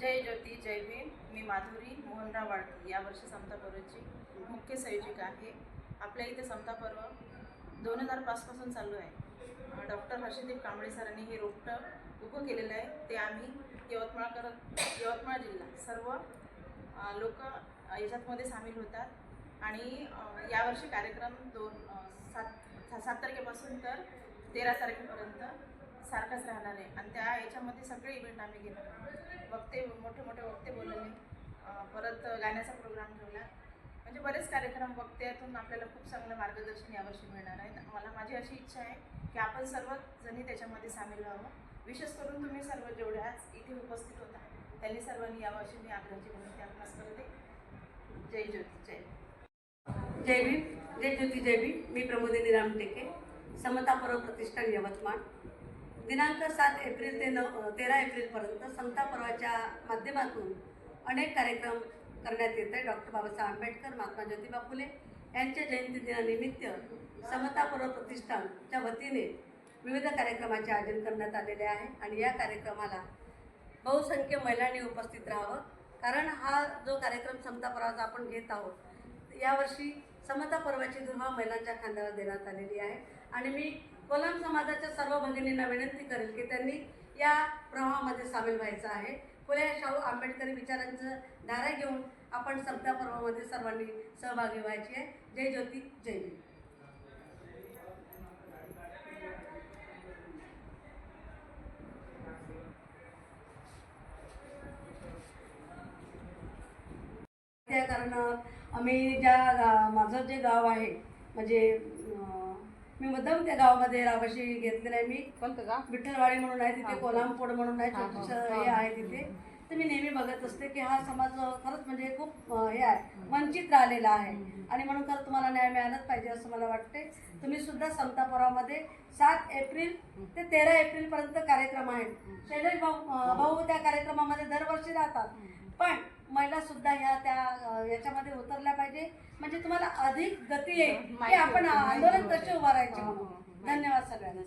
जय ज्योती जय भीम. मी माधुरी मोहनराव वाडकी यावर्षी समता पर्वची मुख्य संयोजिका आहे. आपल्या इथे समता पर्व दोन हजार पाचपासून चालू आहे. डॉक्टर हर्षदीप कांबळे सरांनी हे रोपटं उभं केलेलं आहे. ते आम्ही यवतमाळकर यवतमाळ जिल्हा सर्व लोक याच्यातमध्ये सामील होतात. आणि यावर्षी कार्यक्रम दोन सात सात तारखेपासून तर तेरा तारखेपर्यंत सारखाच राहणार आहे. आणि त्या याच्यामध्ये सगळे इव्हेंट आम्ही घेणार वक्ते मोठे मोठे वक्ते बोलवले परत गाण्याचा प्रोग्राम ठेवला. म्हणजे बरेच कार्यक्रम वक्त्यातून आपल्याला खूप चांगलं मार्गदर्शन यावर्षी मिळणार आहे. मला माझी अशी इच्छा आहे की आपण सर्वजणी त्याच्यामध्ये सामील व्हावं. विशेष करून तुम्ही सर्व जेवढे आज इथे उपस्थित होता त्यांनी सर्वांनी यावर्षी मी आग्रहाची विनंती आपणास करते. जय ज्योती जय. जय भीम जय ज्योती जय भीम. मी प्रमोदिनी रामटेके समता पर्व प्रतिष्ठान यवतमाळ. दिनांक सात एप्रिल ते नऊ तेरा एप्रिलपर्यंत समता पर्वाच्या माध्यमातून अनेक कार्यक्रम करण्यात येत आहे डॉक्टर बाबासाहेब आंबेडकर महात्मा ज्योतिबा फुले यांच्या जयंती दिनानिमित्त समता पर्व प्रतिष्ठानच्या वतीने विविध कार्यक्रमाचे आयोजन करण्यात आलेले आहे आणि या कार्यक्रमाला बहुसंख्य महिलांनी उपस्थित राहावं. कारण हा जो कार्यक्रम समता पर्वाचा आपण घेत आहोत यावर्षी समता पर्वाची धुमा महिलांच्या खांद्यावर देण्यात आलेली आहे. आणि मी कोलम समाजाच्या सर्व भगिनींना विनंती करेल की त्यांनी या प्रवाहामध्ये सामील व्हायचं आहे. फुले शाहू आंबेडकरी विचारांचं धारा घेऊन आपण समता पर्वामध्ये सर्वांनी सहभागी व्हायची आहे. जय ज्योती जय भीम. त्या कारण आम्ही ज्या माझं जे गाव आहे म्हणजे मी मुद्दाम त्या गावामध्ये राहावशी घेतलेलं आहे मी. कोणतं का विठ्ठलवाडी म्हणून आहे तिथे. कोलामपोड म्हणून आहे हा, छोटंसं आहे तिथे. तर मी नेहमी बघत असते की हा समाज खरंच म्हणजे खूप हे आहे वंचित राहिलेला आहे. आणि म्हणून खरं तुम्हाला न्याय मिळालाच पाहिजे असं मला वाटते तुम्ही सुद्धा समता पर्वामध्ये सात एप्रिल ते तेरा एप्रिल पर्यंत कार्यक्रम आहेत. शैलेश भाऊ भाऊ त्या कार्यक्रमामध्ये दरवर्षी राहतात. पण महिला सुद्धा ह्या त्या याच्यामध्ये उतरल्या पाहिजे म्हणजे तुम्हाला अधिक गती येईल आपण आंदोलन. कसे उभारायचे हो, हो, म्हणून हो. धन्यवाद सगळ्यांना